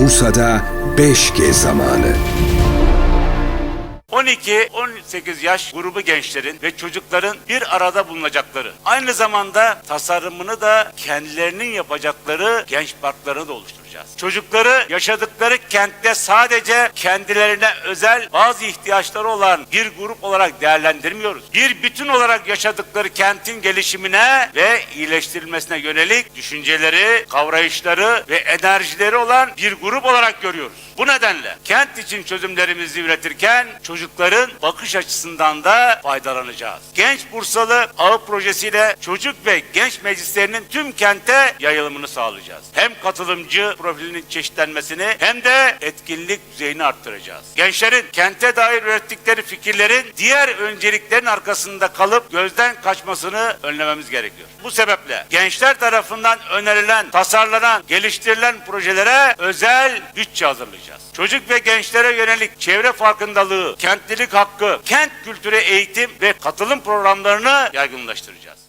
Bursa'da 5G zamanı. 12-18 yaş grubu gençlerin ve çocukların bir arada bulunacakları, aynı zamanda tasarımını da kendilerinin yapacakları genç parklarını da oluşturacağız. Çocukları yaşadıkları kentte sadece kendilerine özel bazı ihtiyaçları olan bir grup olarak değerlendirmiyoruz. Bir bütün olarak yaşadıkları kentin gelişimine ve iyileştirilmesine yönelik düşünceleri, kavrayışları ve enerjileri olan bir grup olarak görüyoruz. Bu nedenle kent için çözümlerimizi üretirken çocukların bakış açısından da faydalanacağız. Genç Bursalı Ağı projesiyle çocuk ve genç meclislerinin tüm kente yayılımını sağlayacağız. Hem katılımcı profilinin çeşitlenmesini hem de etkinlik düzeyini arttıracağız. Gençlerin kente dair ürettikleri fikirlerin diğer önceliklerin arkasında kalıp gözden kaçmasını önlememiz gerekiyor. Bu sebeple gençler tarafından önerilen, tasarlanan, geliştirilen projelere özel bütçe hazırlayacağız. Çocuk ve gençlere yönelik çevre farkındalığı, kentlilik hakkı, kent kültürü eğitim ve katılım programlarını yaygınlaştıracağız.